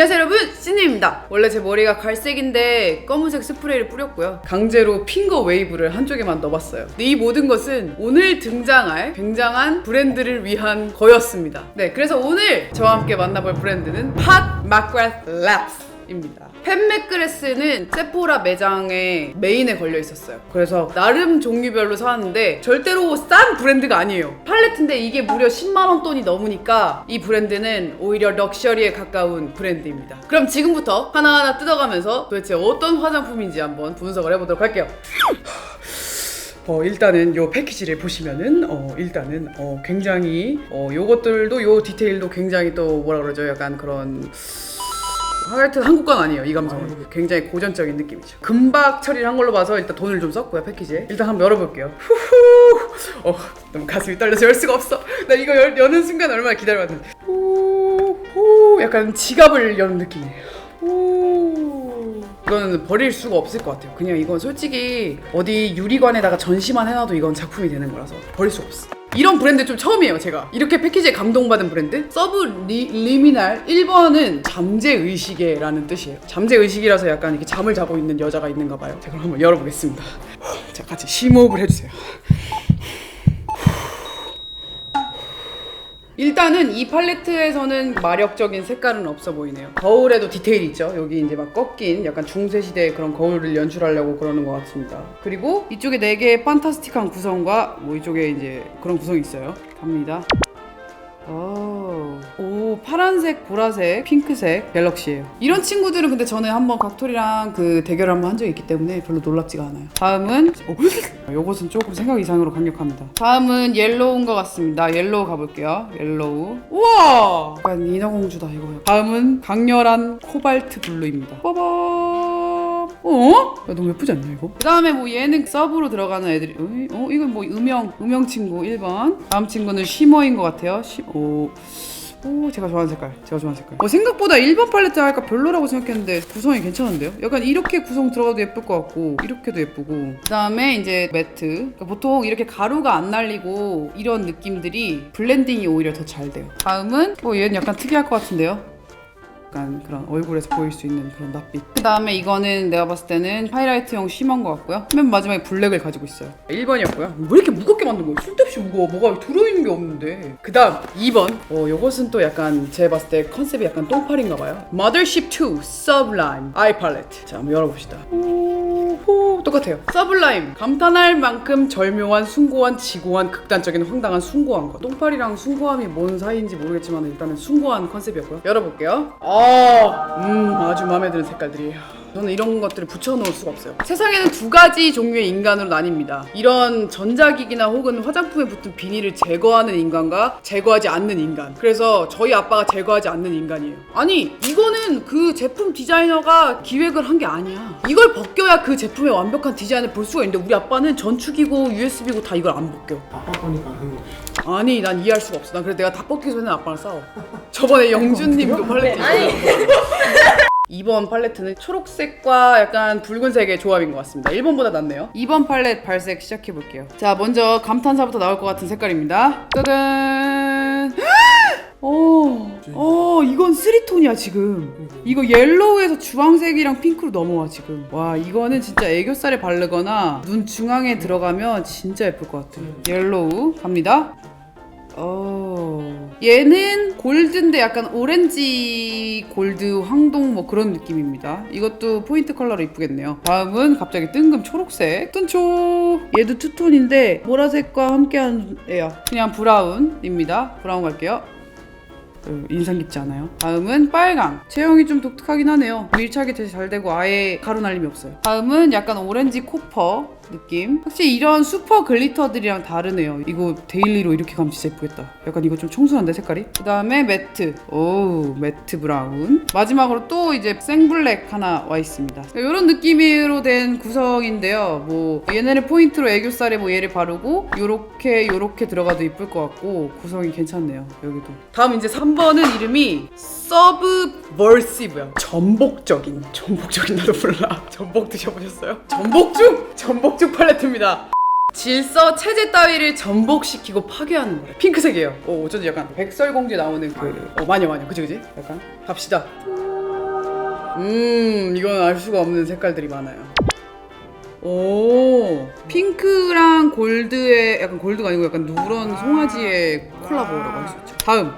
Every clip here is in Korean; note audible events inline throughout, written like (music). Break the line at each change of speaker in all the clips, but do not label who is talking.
안녕하세요 여러분. 신입니다. 원래 제 머리가 갈색인데 검은색 스프레이를 뿌렸고요. 강제로 핑거 웨이브를 한쪽에만 넣어봤어요. 근데 이 모든 것은 오늘 등장할 굉장한 브랜드를 위한 거였습니다. 네 그래서 오늘 저와 함께 만나볼 브랜드는 팟 마크라스 랩스 입니다. 팬맥그레스는 세포라 매장의 메인에 걸려 있었어요. 그래서 나름 종류별로 사왔는데 절대로 싼 브랜드가 아니에요. 팔레트인데 이게 무려 10만 원 돈이 넘으니까 이 브랜드는 오히려 럭셔리에 가까운 브랜드입니다. 그럼 지금부터 하나하나 뜯어가면서 도대체 어떤 화장품인지 한번 분석을 해보도록 할게요. 어, 일단은 요 패키지를 보시면은 어, 일단은 어, 굉장히 어, 요것들도 요 디테일도 굉장히 또 뭐라 그러죠? 약간 그런 하여튼 한국 건 아니에요 이 감성은. 굉장히 고전적인 느낌이죠. 금박 처리를 한 걸로 봐서 일단 돈을 좀 썼고요 패키지에. 일단 한번 열어볼게요. 후후! 어 너무 가슴이 떨려서 열 수가 없어. 나 이거 열, 여는 순간 얼마나 기다려봤는데. 후후 약간 지갑을 여는 느낌이에요. 후. 이거는 버릴 수가 없을 것 같아요. 그냥 이건 솔직히 어디 유리관에다가 전시만 해놔도 이건 작품이 되는 거라서 버릴 수 없어 이런 브랜드 좀 처음이에요 제가. 이렇게 패키지에 감동받은 브랜드. 서브 리, 리미날 1번은 잠재의식에라는 뜻이에요. 잠재의식이라서 약간 이렇게 잠을 자고 있는 여자가 있는가 봐요. 자 그럼 한번 열어보겠습니다. 자 같이 심호흡을 해주세요 일단은 이 팔레트에서는 마력적인 색깔은 없어 보이네요. 거울에도 디테일이 있죠. 여기 이제 막 꺾인 약간 중세 시대의 그런 거울을 연출하려고 그러는 것 같습니다. 그리고 이쪽에 네 개의 판타스틱한 구성과 뭐 이쪽에 이제 그런 구성이 있어요. 갑니다. 오, 오 파란색, 보라색, 핑크색 갤럭시예요. 이런 친구들은 근데 전에 한번 각토리랑 그 대결을 한번 한 적이 있기 때문에 별로 놀랍지가 않아요. 다음은 오, (laughs) 요것은 조금 생각 이상으로 강력합니다. 다음은 옐로우인 것 같습니다. 옐로우 가볼게요. 옐로우. 우와! 약간 인어공주다 이거요. 다음은 강렬한 코발트 블루입니다. 빠밤. 어? 야, 너무 예쁘지 않냐 이거? 그 다음에 뭐 얘는 서브로 들어가는 애들이 어이? 어 이건 뭐 음영 음영 친구 1번 다음 친구는 쉬머인 것 같아요 쉬... 오... 오 제가 좋아하는 색깔. 제가 좋아하는 색깔. 어, 생각보다 1번 팔레트 할까 별로라고 생각했는데 구성이 괜찮은데요? 약간 이렇게 구성 들어가도 예쁠 것 같고 이렇게도 예쁘고. 그 다음에 이제 매트. 그러니까 보통 이렇게 가루가 안 날리고 이런 느낌들이 블렌딩이 오히려 더 잘 돼요. 다음은 어 얘는 약간 특이할 것 같은데요? 약간 그런 얼굴에서 보일 수 있는 그런 낯빛. 그 다음에 이거는 내가 봤을 때는 하이라이트용 쉬머인 것 같고요. 맨 마지막에 블랙을 가지고 있어요. 1번이었고요. 왜 이렇게 무겁게 만든 거예요? 쓸데없이 무거워. 뭐가 들어있는 게 없는데. 그 다음 2번. 어, 요것은 또 약간 제가 봤을 때 컨셉이 약간 똥팔인가 봐요. Mothership 2 Sublime Eye Palette. 자, 한번 열어봅시다. 오, 오, 똑같아요. 서블라임. 감탄할 만큼 절묘한, 숭고한, 지고한, 극단적인, 황당한, 숭고한 것. 똥팔이랑 숭고함이 뭔 사이인지 모르겠지만 일단은 숭고한 컨셉이었고요. 열어볼게요. 아, 음, 아주 마음에 드는 색깔들이에요. 저는 이런 것들을 붙여놓을 수가 없어요. 세상에는 두 가지 종류의 인간으로 나뉩니다. 이런 전자기기나 혹은 화장품에 붙은 비닐을 제거하는 인간과 제거하지 않는 인간. 그래서 저희 아빠가 제거하지 않는 인간이에요. 아니, 이거는 그 제품 디자이너가 기획을 한 게 아니야. 이걸 벗겨야 그 제품의 완벽한 디자인을 볼 수가 있는데 우리 아빠는 전축이고 USB고 다 이걸 안 벗겨.
아빠 거니까 하는 거지.
아니, 난 이해할 수가 없어. 난 그래서 내가 다 벗기기 전에 아빠랑 싸워. 저번에 영준님도 팔레트 입고 2번 팔레트는 초록색과 약간 붉은색의 조합인 것 같습니다. 1번보다 낫네요. 2번 팔레트 발색 시작해 볼게요. 자, 먼저 감탄사부터 나올 것 같은 색깔입니다. 짜잔! (gasps) 오, 어, 이건 쓰리톤이야 지금. 이거 옐로우에서 주황색이랑 핑크로 넘어와 지금. 와, 이거는 진짜 애교살에 바르거나 눈 중앙에 들어가면 진짜 예쁠 것 같아. 옐로우 갑니다. 어 얘는 골드인데 약간 오렌지 골드 황동 뭐 그런 느낌입니다. 이것도 포인트 컬러로 이쁘겠네요. 다음은 갑자기 뜬금 초록색 뜬초 얘도 투톤인데 보라색과 함께한 애야. 그냥 브라운입니다. 브라운 갈게요. 어, 인상 깊지 않아요? 다음은 빨강. 체형이 좀 독특하긴 하네요. 밀착이 되게 잘 되고 아예 가루 날림이 없어요. 다음은 약간 오렌지 코퍼 느낌. 확실히 이런 슈퍼 글리터들이랑 다르네요. 이거 데일리로 이렇게 가면 진짜 예쁘겠다. 약간 이거 좀 청순한데 색깔이? 그 다음에 매트. 오 매트 브라운. 마지막으로 또 이제 생블랙 하나 와 있습니다. 이런 느낌으로 된 구성인데요. 뭐 얘네를 포인트로 애교살에 뭐 얘를 바르고 요렇게 요렇게 들어가도 이쁠 것 같고 구성이 괜찮네요. 여기도. 다음 이제 3번은 이름이 서브버시브요. 전복적인. 전복적인 나도 몰라. 전복 드셔보셨어요? 전복죽! 전복 죽 팔레트입니다. 질서 체제 따위를 전복시키고 파괴하는 거래. 핑크색이에요. 오, 어쩐지 약간 백설공주에 나오는 그, 어, 마녀 마녀. 그지 그지? 약간 갑시다. 음, 이건 알 수가 없는 색깔들이 많아요. 오, 핑크랑 골드의 약간 골드가 아니고 약간 누런 송아지의 콜라보라고 할 수 있죠. 다음.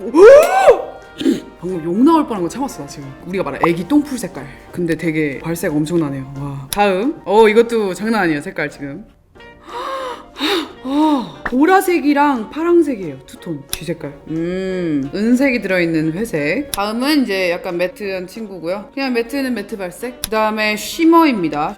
오! (clears throat) 방금 욕 나올 뻔한 거 참았어 나 지금. 우리가 말한 애기 똥풀 색깔. 근데 되게 발색 엄청나네요. 와. 다음. 어 이것도 장난 아니에요 색깔 지금. 아, (gasps) 보라색이랑 파랑색이에요 투톤. 쥐 색깔. 음 은색이 들어있는 회색. 다음은 이제 약간 매트한 친구고요. 그냥 매트는 매트 발색. 그 다음에 쉬머입니다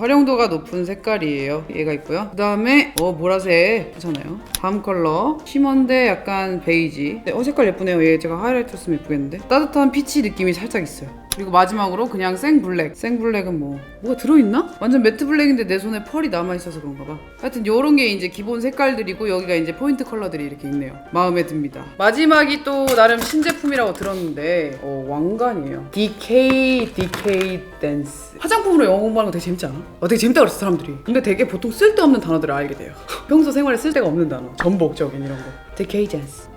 활용도가 높은 색깔이에요. 얘가 있고요. 그 다음에 어 보라색 괜찮아요. 다음 컬러. 쉬머인데 약간 베이지. 네, 어 색깔 예쁘네요. 얘 제가 하이라이트 했으면 예쁘겠는데? 따뜻한 피치 느낌이 살짝 있어요 그리고 마지막으로 그냥 생 블랙. 생 블랙은 뭐 뭐가 들어있나? 완전 매트 블랙인데 내 손에 펄이 남아있어서 그런가 봐. 하여튼 요런 게 이제 기본 색깔들이고 여기가 이제 포인트 컬러들이 이렇게 있네요. 마음에 듭니다. 마지막이 또 나름 신제품이라고 들었는데 어 왕관이에요. DK DK 댄스. 화장품으로 영어 공부하는 거 되게 재밌지 않아? 어 되게 재밌다 그랬어 사람들이. 근데 되게 보통 쓸데없는 단어들을 알게 돼요. (laughs) 평소 생활에 쓸데가 없는 단어. 전복적인 이런 거. DK 댄스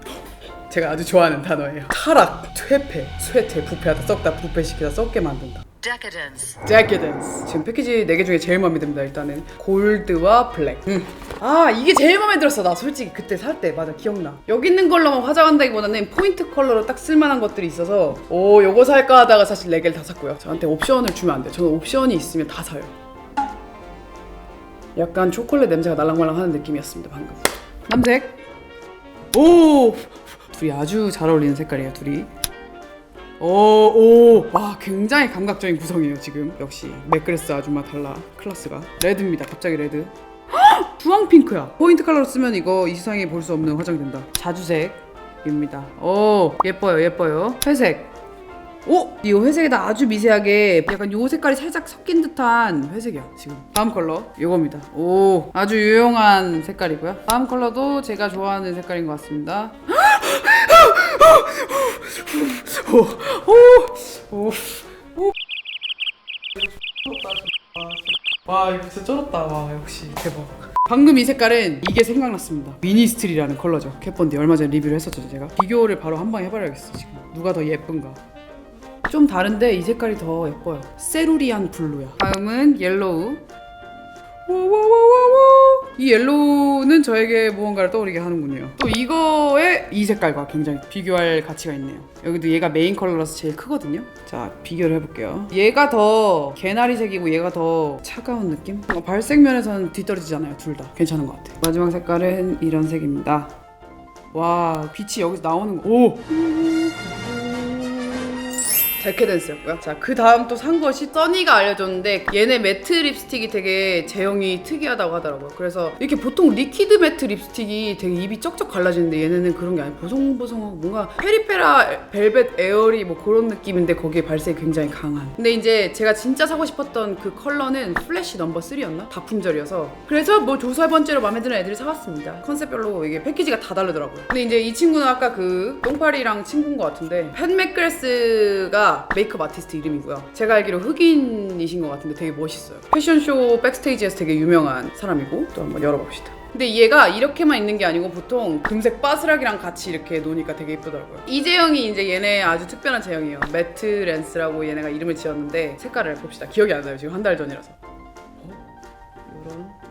제가 아주 좋아하는 단어예요. 타락, 퇴폐, 쇠퇴, 부패하다, 썩다, 부패시키다, 썩게 만든다.
Decadence.
제키던스 지금 패키지 4개 중에 제일 마음에 듭니다 일단은. 골드와 블랙. 음. 아 이게 제일 마음에 들었어 나 솔직히 그때 살 때. 맞아 기억나. 여기 있는 걸로만 화장한다기보다는 포인트 컬러로 딱 쓸만한 것들이 있어서 오 요거 살까 하다가 사실 4개를 다 샀고요. 저한테 옵션을 주면 안 돼요. 저는 옵션이 있으면 다 사요. 약간 초콜릿 냄새가 날랑말랑 하는 느낌이었습니다 방금. 남색. 오 둘이 아주 잘 어울리는 색깔이에요 둘이 오, 오, 와, 굉장히 감각적인 구성이에요, 지금. 역시. 맥그레스 아줌마 달라. 클래스가. 레드입니다, 갑자기 레드. 헉! 주황 핑크야. 포인트 컬러로 쓰면 이거 이 세상에 볼 수 없는 화장 된다. 자주색입니다. 오, 예뻐요, 예뻐요. 회색. 오! 이 회색에다 아주 미세하게 약간 요 색깔이 살짝 섞인 듯한 회색이야, 지금. 다음 컬러, 요겁니다. 오, 아주 유용한 색깔이고요. 다음 컬러도 제가 좋아하는 색깔인 것 같습니다. 와 이거 진짜 쩔었다 와 역시 대박 방금 이 색깔은 이게 생각났습니다 미니스트리라는 컬러죠 캣본디 얼마 전에 리뷰를 했었죠 제가 비교를 바로 한방 해봐야겠어 지금 누가 더 예쁜가 좀 다른데 이 색깔이 더 예뻐요. 세루리안 블루야. 다음은 옐로우. 와와와와와 이 옐로우는 저에게 무언가를 떠오르게 하는군요. 또 이거의 이 색깔과 굉장히 비교할 가치가 있네요. 여기도 얘가 메인 컬러라서 제일 크거든요. 자 비교를 해볼게요. 얘가 더 개나리색이고 얘가 더 차가운 느낌? 뭔가 발색 면에서는 뒤떨어지잖아요 둘 다. 괜찮은 것 같아요. 마지막 색깔은 이런 색입니다. 와 빛이 여기서 나오는 거. 오! 데케댄스였고요. 자, 그 다음 또 산 것이 써니가 알려줬는데 얘네 매트 립스틱이 되게 제형이 특이하다고 하더라고요. 그래서 이렇게 보통 리퀴드 매트 립스틱이 되게 입이 쩍쩍 갈라지는데 얘네는 그런 게 아니고 보송보송하고 뭔가 페리페라 벨벳 에어리 뭐 그런 느낌인데 거기에 발색이 굉장히 강한. 근데 이제 제가 진짜 사고 싶었던 그 컬러는 플래시 넘버 3였나? 다 품절이어서 그래서 뭐 조사 번째로 마음에 드는 애들이 사왔습니다. 컨셉별로 이게 패키지가 다 다르더라고요. 근데 이제 이 친구는 아까 그 똥파리랑 친구인 것 같은데 팬 맥그레스가 메이크업 아티스트 이름이고요. 제가 알기로 흑인이신 것 같은데 되게 멋있어요. 패션쇼 백스테이지에서 되게 유명한 사람이고 또 한번 열어봅시다. 근데 얘가 이렇게만 있는 게 아니고 보통 금색 바스락이랑 같이 이렇게 노니까 되게 예쁘더라고요. 이 제형이 이제 얘네 아주 특별한 제형이에요. 매트 렌스라고 얘네가 이름을 지었는데 색깔을 봅시다. 기억이 안 나요. 지금 한 달 전이라서.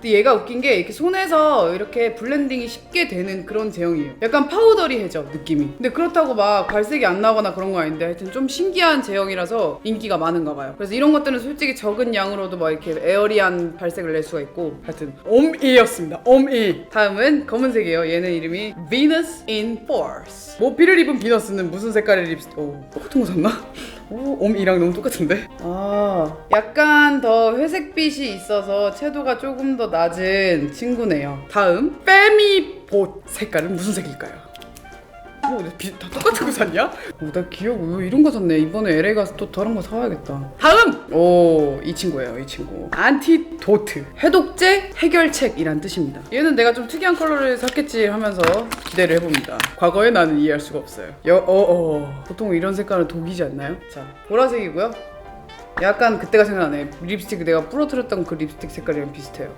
근데 얘가 웃긴 게 이렇게 손에서 이렇게 블렌딩이 쉽게 되는 그런 제형이에요. 약간 파우더리해져 느낌이. 근데 그렇다고 막 발색이 안 나거나 그런 거 아닌데 하여튼 좀 신기한 제형이라서 인기가 많은가 봐요. 그래서 이런 것들은 솔직히 적은 양으로도 막 이렇게 에어리한 발색을 낼 수가 있고 하여튼 엄이였습니다. 엄이. 다음은 검은색이에요. 얘는 이름이 Venus in Force. 모피를 입은 비너스는 무슨 색깔의 립스틱? 오, 똑같은 거 샀나? 오, 옴이랑 너무 똑같은데? 아, 약간 더 회색빛이 있어서 채도가 조금 더 낮은 친구네요. 다음, 페미봇 색깔은 무슨 색일까요? 어, 내 비, 다 똑같은 거 샀냐? 어, 나 기억, 어, 이런 거 샀네. 이번에 LA 가서 또 다른 거 사와야겠다. 다음! 오, 이 친구예요, 이 친구. 안티도트. 해독제 해결책이란 뜻입니다. 얘는 내가 좀 특이한 컬러를 샀겠지 하면서 기대를 해봅니다. 과거에 나는 이해할 수가 없어요. 여, 어, 어. 보통 이런 색깔은 독이지 않나요? 자, 보라색이고요. 약간 그때가 생각나네. 립스틱 내가 부러뜨렸던 그 립스틱 색깔이랑 비슷해요.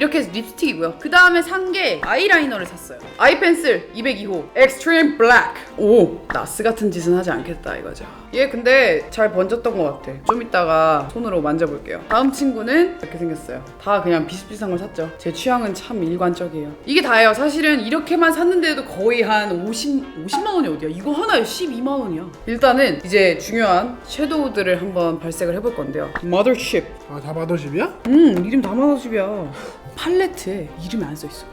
이렇게 해서 립스틱이고요. 그 다음에 산 게 아이라이너를 샀어요. 아이펜슬 202호 엑스트림 블랙. 오 나스 같은 짓은 하지 않겠다 이거죠. 얘 근데 잘 번졌던 것 같아. 좀 이따가 손으로 만져볼게요. 다음 친구는 이렇게 생겼어요. 다 그냥 비슷비슷한 걸 샀죠. 제 취향은 참 일관적이에요. 이게 다예요. 사실은 이렇게만 샀는데도 거의 한 50, 50만 원이 어디야? 이거 하나에 12만 원이야. 일단은 이제 중요한 섀도우들을 한번 발색을 해볼 건데요. 머더십.
아, 다 마더십이야?
음 이름 다 마더십이야. 팔레트에 이름이 안 써 있어.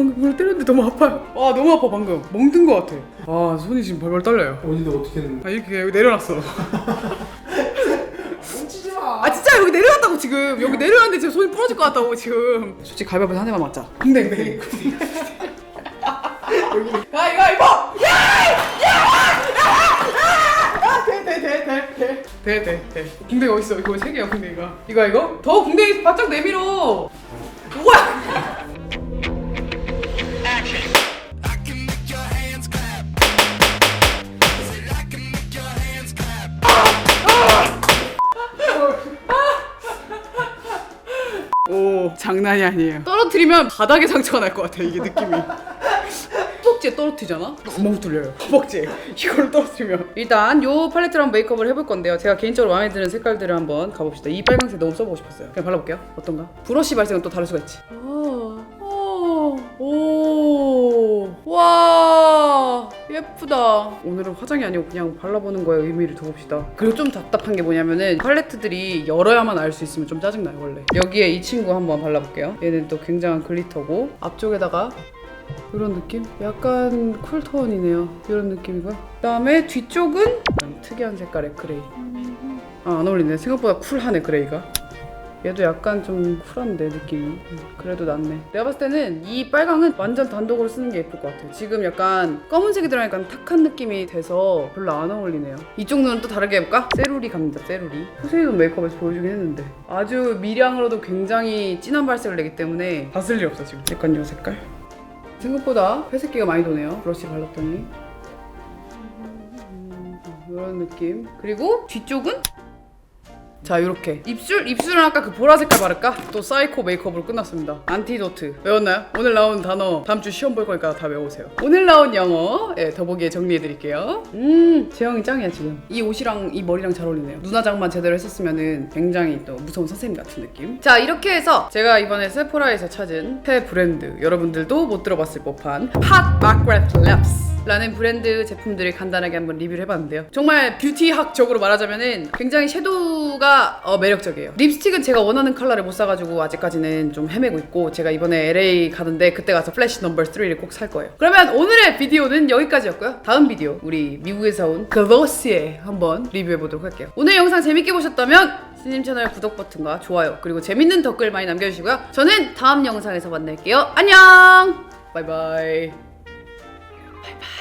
방금 물을 때렸는데 너무 아파요. 와 너무 아파 방금. 멍든 것 같아. 아 손이 지금 벌벌 떨려요.
어디다 어떻게 했는데?
아 이렇게 여기 내려놨어. (laughs)
마.
아 진짜 여기 내려놨다고 지금 여기 내려놨는데 지금 손이 부러질 것 같다고 지금. 솔직히 가위바위보 한 대만 맞자. 근데 근데. 가위바위보. 돼돼돼돼 돼 돼 돼 궁뎅이 어딨어 이거 세 개야 궁뎅이가 이거 이거 더 궁뎅이 바짝 내밀어 우와 장난이 아니에요. 떨어뜨리면 바닥에 상처가 날 것 같아 이게 느낌이. (laughs) 허벅지에 떨어뜨리잖아? 구멍 뚫려요 허벅지에. 이걸 떨어뜨리면. 일단 요 팔레트로 한번 메이크업을 해볼 건데요. 제가 개인적으로 마음에 드는 색깔들을 한번 가봅시다. 이 빨간색 너무 써보고 싶었어요. 그냥 발라볼게요. 어떤가? 브러쉬 발색은 또 다를 수가 있지. 오와 예쁘다 오늘은 화장이 아니고 그냥 발라보는 거에 의미를 둬봅시다 그리고 좀 답답한 게 뭐냐면은 팔레트들이 열어야만 알 수 있으면 좀 짜증나요 원래 여기에 이 친구 한번 발라볼게요 얘는 또 굉장한 글리터고 앞쪽에다가 이런 느낌? 약간 쿨톤이네요. 이런 느낌이고요. 그다음에 뒤쪽은 특이한 색깔의 그레이. 아, 안 어울리네. 생각보다 쿨하네 그레이가. 얘도 약간 좀 쿨한데 느낌이. 음, 그래도 낫네. 내가 봤을 때는 이 빨강은 완전 단독으로 쓰는 게 예쁠 것 같아요. 지금 약간 검은색이 들어가니까 탁한 느낌이 돼서 별로 안 어울리네요. 이쪽 눈은 또 다르게 해볼까? 세루리 갑니다. 세루리. 포세이돈 메이크업에서 보여주긴 했는데 아주 미량으로도 굉장히 진한 발색을 내기 때문에 다 쓸 일 없어 지금. 약간 이 색깔. 생각보다 회색기가 많이 도네요. 브러쉬 발랐더니. 이런 느낌. 그리고 뒤쪽은 자 이렇게 입술 입술은 아까 그 보라 색깔 바를까? 또 사이코 메이크업으로 끝났습니다. 안티도트 외웠나요? 오늘 나온 단어 다음 주 시험 볼 거니까 다 외우세요. 오늘 나온 영어 예, 더보기에 정리해 드릴게요. 음 재영이 짱이야 지금. 이 옷이랑 이 머리랑 잘 어울리네요. 눈화장만 제대로 했었으면은 굉장히 또 무서운 선생님 같은 느낌. 자 이렇게 해서 제가 이번에 세포라에서 찾은 새 브랜드 여러분들도 못 들어봤을 법한 팟 마크레트 랩스 라는 브랜드 제품들을 간단하게 한번 리뷰를 해봤는데요. 정말 뷰티학적으로 말하자면은 굉장히 섀도우가 어, 매력적이에요. 립스틱은 제가 원하는 컬러를 못 사가지고 아직까지는 좀 헤매고 있고 제가 이번에 LA 가는데 그때 가서 플래시 넘버 3를 꼭 살 거예요. 그러면 오늘의 비디오는 여기까지였고요. 다음 비디오 우리 미국에서 온 글로시에 한번 리뷰해보도록 할게요. 오늘 영상 재밌게 보셨다면 스님 채널 구독 버튼과 좋아요 그리고 재밌는 댓글 많이 남겨주시고요. 저는 다음 영상에서 만날게요. 안녕! 바이바이. 바이바이.